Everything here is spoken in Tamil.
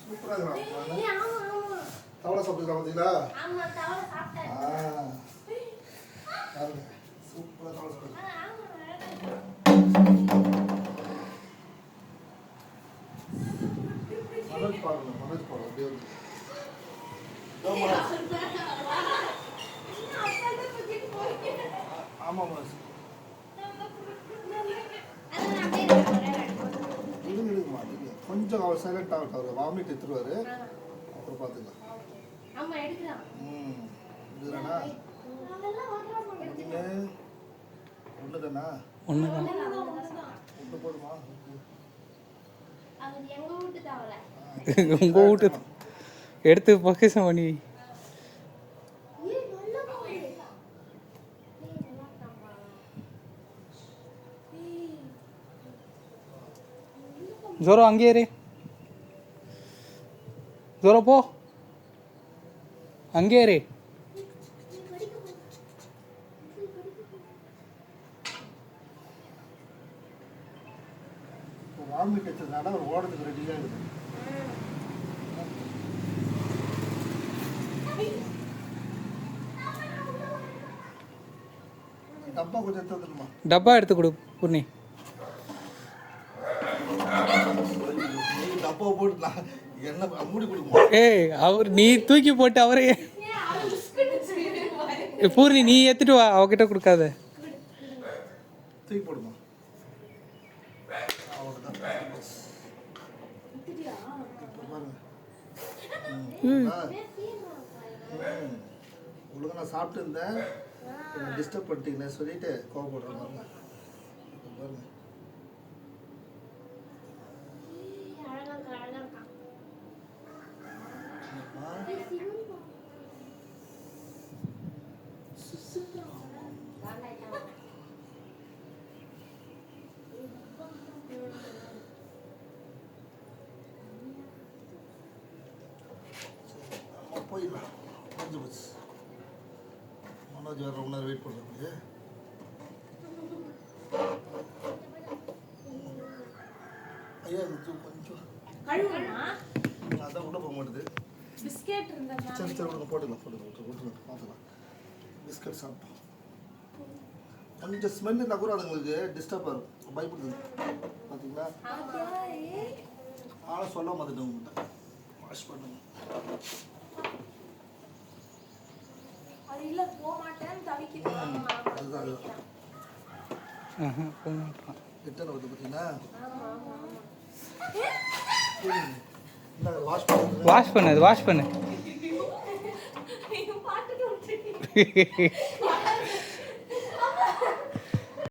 சூப்பரா இருக்கிறான் தவளை சாப்பிட்டுக்கலாம் பார்த்தீங்களா பாருங்க சூப்பரா தவளை சாப்பிட்டு ஆமா, மனோஜ் பாருங்க மனோஜ் பாருங்க அப்படியே வந்து மனோஜ் கொஞ்சம் அவர் சைலண்ட் ஆகட்டும் அவர் வாமிட் எடுத்துருவாரு. அப்புறம் பார்த்துக்கலாம் ஆமா, எடுக்கலாம். ம். இதுதானா. ஒன்று தானா போதுமா வீட்டு தவளை. உங்கள் வீட்டு எடுத்து பொக்கிஷம் பண்ணி வை. ஏய், நல்ல தவளை. ஏய், நல்லா இருக்காம்பா. ஏய், ஜோரோ அங்கேயே இரு ஜோரோ போ அங்கேயே இரு நீ கடிக்க போ. நீ கடிக்க போ. இப்போ வாமிட் எடுத்ததுனால அவர் ஓடுறதுக்கு ரெடியாக இருக்குது டப்பா கொஞ்சம் எடுத்து வந்துடுமா டப்பா எடுத்து கொடு பூர்ணி. நீ டப்பா போட்டுலாம் என்ன மூடி கொடுக்குமா ஏய் அவர் நீ தூக்கி போட்டு அவரே. பூர்ணி நீ எடுத்துட்டு வா அவகிட்ட கொடுக்காத. தூக்கி போடுமா? அவ்வளோதான் விட்டுட்டியா? இப்போ பாருங்க. ம். ஆ, ஏய், சீக்கிரம் வா. ம். ஒழுங்கா நான் சாப்பிட்டு இருந்தேன். டிஸ்டர்ப் பண்ணிட்டீங்கன்னு சொல்லிட்டு கோவப்படுறேன் பாருங்க. போயிடலாம் முடிஞ்சு போச்சு மனோஜ் வேறு ரொம்ப நேரம் வெயிட் பண்ணுறது ஐயா இது கொஞ்சம்? அதான் உள்ள போக மாட்டுது. பிஸ்கெட் இருந்ததுனால சரி சரி விடுங்க போட்டுக்கலாம் போட்டுக்கலாம் விட்டு விட்டுருங்க பார்த்துக்கலாம். பிஸ்கட் சாப்பிட்டோம் கொஞ்சம் ஸ்மெல் இருந்தால் கூட அதுங்களுக்கு டிஸ்டர்பாக இருக்கும் பயப்படுது. பார்த்தீங்களா. ஆளை சொல்ல மாட்டேன் உங்கள்கிட்ட. வாஷ் பண்ணுங்க ஆமா ஆமா இந்த வாஷ் பண்ணு. அது வாஷ் பண்ணு